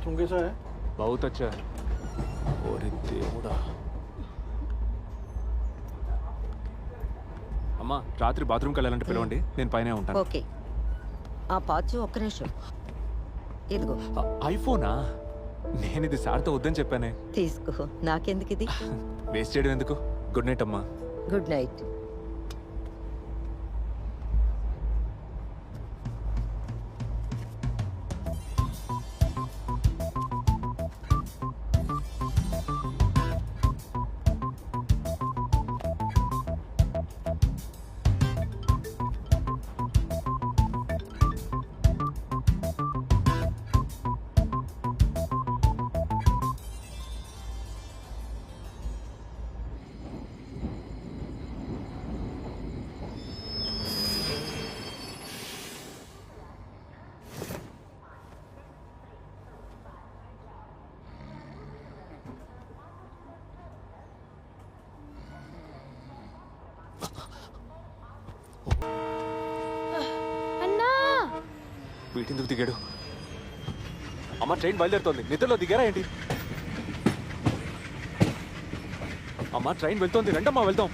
Bathroom कैसा है बहुत अच्छा है ఓరి దేవుడా అమ్మా రాత్రి బాత్రూమ్కి వెళ్ళాలంటే పిలవండి నేను పైనే ఉంటాను ఓకే ఆ పాచు ఒక్క నిమిషం ఇదిగో ఆ, ఐఫోనా నేను ఇది సార్తో వద్దని చెప్పానే తీసుకో నాకెందుకు ఇది వేస్ట్ చేయడం ఎందుకు గుడ్ నైట్ అమ్మా గుడ్ నైట్ వీటిందుకు దిగాడు? అమ్మ ట్రైన్ బయలుదేరుతోంది. నిద్రలో దిగారా ఏంటి? అమ్మ ట్రైన్ వెళ్తోంది. రండమ్మా వెళ్తాం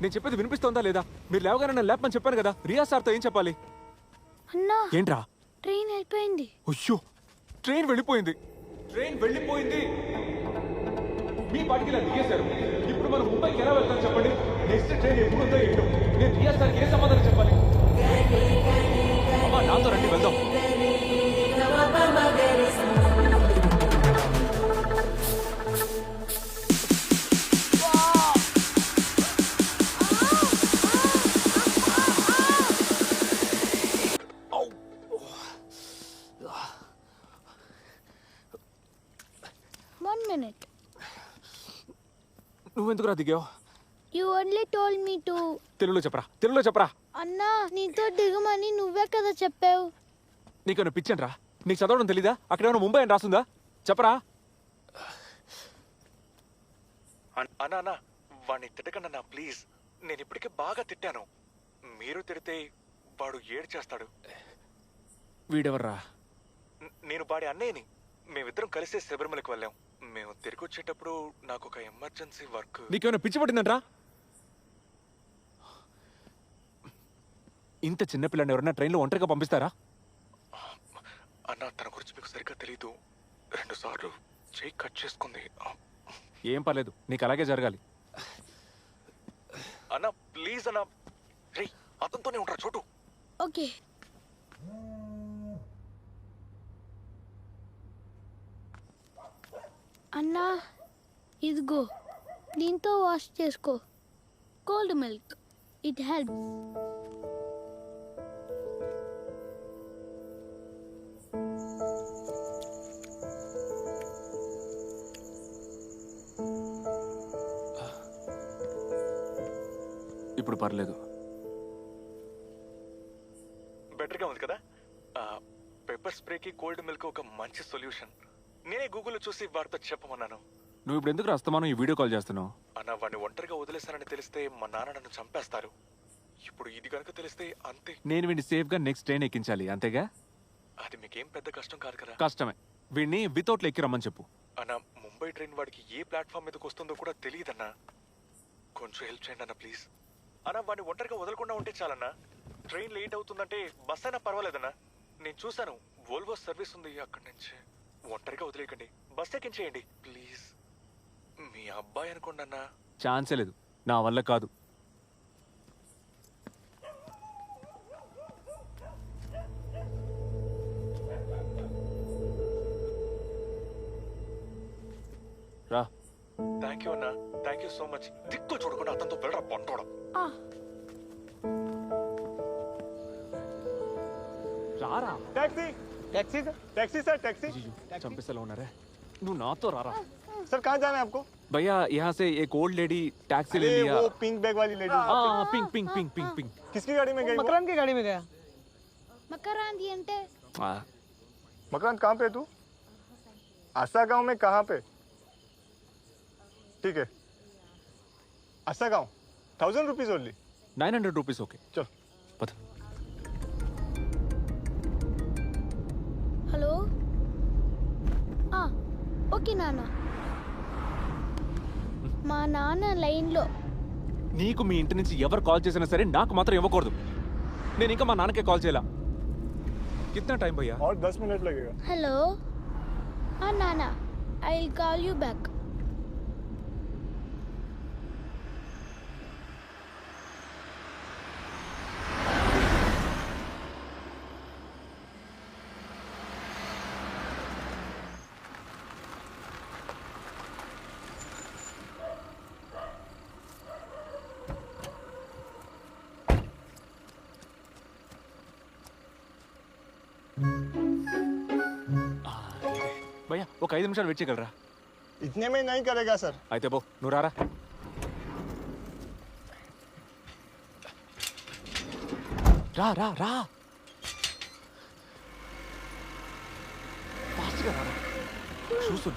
నేను చెప్పేది వినిపిస్తోందా లేదా? మీరు లేవగానే నన్ను లేపమని చెప్పాను కదా. రియా సార్తో ఏం చెప్పాలి? అన్నా ఏంట్రా? ట్రైన్ వెళ్ళిపోయింది. అయ్యో ట్రైన్ వెళ్ళిపోయింది. ట్రైన్ వెళ్ళిపోయింది. మీ పాటికి ఇలా దిగేశారు. ఇప్పుడు మనం ముంబైకి ఎలా వెళ్తాం చెప్పండి? నెక్స్ట్ ట్రైన్ ఎప్పుడు ఉందో ఏంటో. నేను రియా సార్కి ఏ సమాధానం చెప్పాలి? అమ్మా నాతో రండి వెళ్దాం. నువ్వెందుకురా దిగావు? You only told me to తెలుగులో చెప్పరా తెలుగులో చెప్పరా. అన్నా నీతో దిగమని నువ్వే కదా చెప్పావు. నీకు పిచ్చండ్రా నీకు చదవడం తెలీదా? అక్కడ ఏమైనా ముంబై అని రాస్తుందా చెప్పరా. అన్నా అన్నా వాడిని తిట్టకండి అన్నా ప్లీజ్. నేను ఇప్పటికే బాగా తిట్టాను. మీరు తిడితే వాడు ఏడు చేస్తాడు వీడెవర్రా నేను వాడి అన్నయ్యని. మేమిద్దరం కలిసే శబరిమలకు వెళ్ళాం. మేము తిరిగి వచ్చేటప్పుడు నాకు ఒక ఎమర్జెన్సీ వర్క్. నీకేమైనా పిచ్చి పట్టిందంట్రా? ఇంత చిన్న పిల్లని ఎవరైనా ట్రైన్లో ఒంటరిగా పంపిస్తారా? అన్న తన గురించి మీకు సరిగ్గా తెలీదు. రెండు సార్లు చేయి కట్ చేసుకుంది. ఏం పర్లేదు నీకు అలాగే జరగాలి. అన్న ప్లీజ్ అన్న. రే అతనితోనే ఉంటారు చోటు. ఓకే. అన్నా ఇదిగో దీంతో వాష్ చేసుకో. కోల్డ్ మిల్క్ ఇట్ హెల్ప్ ఇప్పుడు పర్లేదు. బెటర్గా ఉంది కదా? పెప్పర్ స్ప్రేకి కోల్డ్ మిల్క్ ఒక మంచి సొల్యూషన్ నేనే గూగుల్లో చూసి వాడితో చెప్పమన్నాను. నువ్వు ఇప్పుడు ఎందుకు రాస్తామాను ఈ వీడియో కాల్ చేస్తున్నావు. అన్న వాడిని ఒంటరిగా వదిలేస్తానని తెలిస్తే మా నాన్న నన్ను చంపేస్తారు. ఇప్పుడు ఇది కనుక తెలిస్తే అంతే. నేను వీడిని సేఫ్గా నెక్స్ట్ ట్రైన్ ఎక్కించాలి అంతేగా? అది మీకేం పెద్ద కష్టం కాదు కదా? కష్టమే. వీడిని వితౌట్ ఎక్కి రమ్మని చెప్పు. అన్న ముంబై ట్రైన్ వాడికి ఏ ప్లాట్ఫామ్ మీదకి వస్తుందో కూడా తెలియదన్నా. కొంచెం హెల్ప్ చేయండి అన్న ప్లీజ్ అన్న వాడిని ఒంటరిగా వదలకుండా ఉంటే చాలన్నా. ట్రైన్ లేట్ అవుతుందంటే బస్ అయినా పర్వాలేదన్నా. నేను చూశాను వోల్వో సర్వీస్ ఉంది అక్కడి నుంచి. ఒంటరిగా వదిలేయకండి. బస్ ఎక్కించేయండి ప్లీజ్ మీ అబ్బాయి అనుకోండి అన్నా. ఛాన్సే లేదు. నా వల్ల కాదు. రా. థ్యాంక్ యూ అన్నా. థ్యాంక్ యూ సో మచ్ దిక్కు చూడకుండా అతనితో వెళ్ళరా పొంటోడం రారా taxi taxi sir taxi sir taxi చంపిస్తలో ఉన్నారే నువ్వు నాతో రారా सर कहाँ जाना है आपको भैया यहाँ से एक ओल्ड लेडी टैक्सी ले अरे लिया वो पिंक बैग वाली लेडी हाँ pink pink pink pink pink किसकी गाड़ी में गई वो? मकरन की गाड़ी में गया మకరాంది అంటే हाँ, मकरान कहाँ पे है तू आसा गांव में कहाँ पे ठीक है అసా కావు thousand rupees only. Nine hundred rupees okay. चल పద. హలో? ఆ, ఓకే నాన్న. మా నాన్న లైన్లో. నీకు మీ ఇంటి నుంచి ఎవరు కాల్ చేసినా సరే నాకు మాత్రం ఇవ్వకూడదు. నేను ఇంకా మా నాన్నకే కాల్ చేయాలా? కిतना టైం పోయా హలో? ఆ నాన్న I will call you back. భయ్యా ఒక ఐదు నిమిషాలు వెయిట్ చేయగలరా इतने में नहीं करेगा सर అయితే బో నువ్వు రారా రా రా రా ఫాస్ట్గా రా షూస్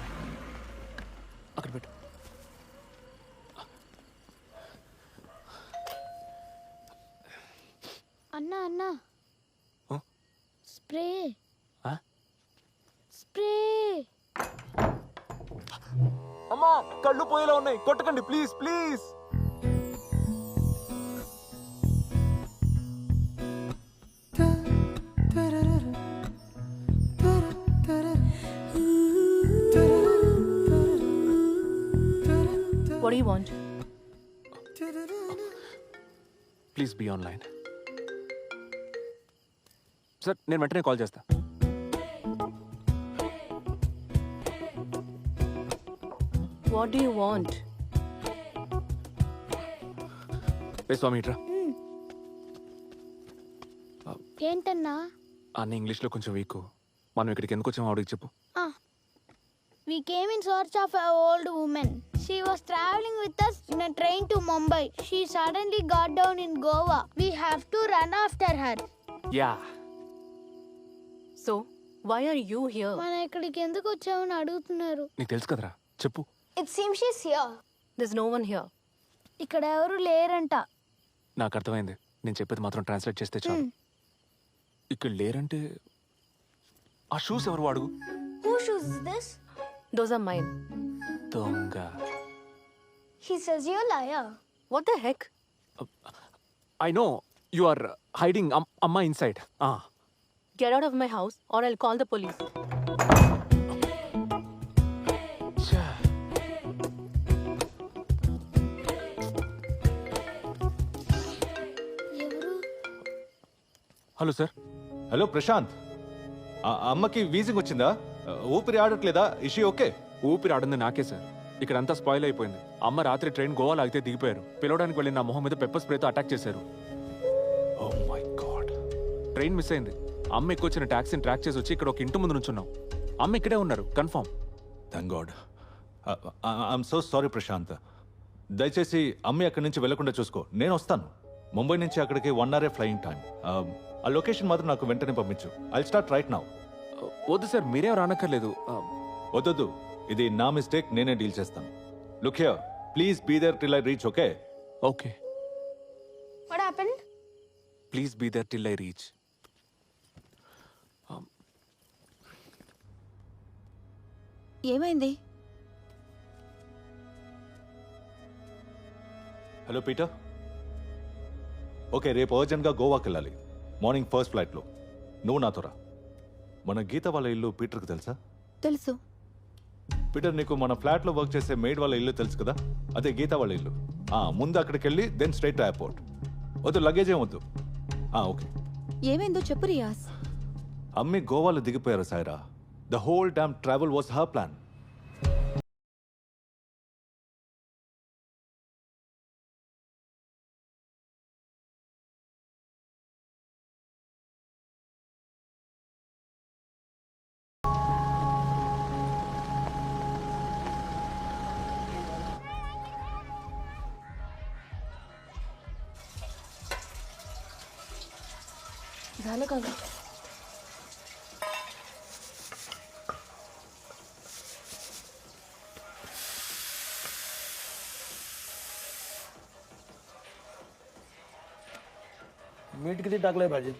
కళ్ళు పోయేలా ఉన్నాయి. కొట్టకండి please please What do you want? Please be online sir నేను వెంటనే కాల్ చేస్తా. What do you want? ఏ స్వామి ఇట్రా ఏంటన్నా అన్న ఇంగ్లీష్లో కొంచెం వీక్ మనం ఇక్కడికి ఎందుకు వచ్చామో ఆవిడకి చెప్పు We came in search of an old woman. She was traveling with us in a train to Mumbai. She suddenly got down in Goa. We have to run after her. Yeah So, why are you here? మనం ఇక్కడికి ఎందుకు వచ్చామని అడుగుతున్నారు నీకు తెలుసు కదరా చెప్పు it seem she's here There's no one here. ఇక్కడ ఎవరు లేరంట. నాకు అర్థమైంది. నేను చెప్పేది మాత్రం ట్రాన్స్లేట్ చేస్తే చాలు. ఇక్కడ లేరంటే ఆ షూస్ ఎవరు వాడు? Who shoes this Those are mine. దొంగ. He says you liar What the heck? I know you are hiding అమ్మ inside Get out of my house or I'll call the police. ఎవరు hello sir. Hello Prashant. ఆ అమ్మకి wheezing వచ్చిందా? ఊపిరి ఆడట్లేదా? ఇషి okay ఊపిరి ఆడింది నాకే సార్. ఇక్కడ అంతా స్పాయిల్ అయిపోయింది. అమ్మ రాత్రి ట్రైన్ గోవాలో ఆగితే దిగిపోయారు. పిలవడానికి వెళ్ళి నా మొహం మీద పెప్పర్ స్ప్రేతో అటాక్ చేశారు. గాడ్ ట్రైన్ మిస్ అయింది. అమ్మ ఎక్కువ వచ్చిన టాక్సీని ట్రాక్ చేసి వచ్చి ఇక్కడ ఒక ఇంటి ముందు నుంచున్నాం. అమ్మ ఇక్కడే ఉన్నారు. Confirm thank god I'm so sorry Prashant. దయచేసి అమ్మ అక్కడి నుంచి వెళ్ళకుండా చూసుకో. నేను వస్తాను. ముంబై నుంచి అక్కడికి వన్ అవర్ ఫ్లయింగ్ టైం ఆ లొకేషన్ మాత్రం నాకు వెంటనే పంపించు. ఐ స్టార్ట్ రైట్ నౌ వద్దు సార్ మీరేం రానక్కర్లేదు. వద్దొద్దు. ఇది నా మిస్టేక్ నేనే డీల్ చేస్తాను. Look here please be there till I reach okay. Okay what happened please be there till I reach ఏమైంది? హలో పీటర్ ఓకే రేపు అర్జెంట్గా గోవాకి వెళ్ళాలి మార్నింగ్ ఫస్ట్ ఫ్లైట్లో. నువ్వు నాతో రా. మన గీత వాళ్ళ ఇల్లు పీటర్కి తెలుసా? తెలుసు. పీటర్ నీకు మన ఫ్లాట్లో వర్క్ చేసే మెయిడ్ వాళ్ళ ఇల్లు తెలుసు కదా? అదే గీత వాళ్ళ ఇల్లు. ఆ, ముందు అక్కడికి వెళ్ళి దెన్ స్ట్రైట్ ఎయిర్పోర్ట్ వద్దు లగేజ్ ఏం వద్దు. ఆ, ఓకే. ఏమైందో చెప్పు రియాజ్. అమ్మి గోవాలో దిగిపోయారు Saira. The whole damn travel was her plan झालं का मीठ किती टाकलंय भाजीत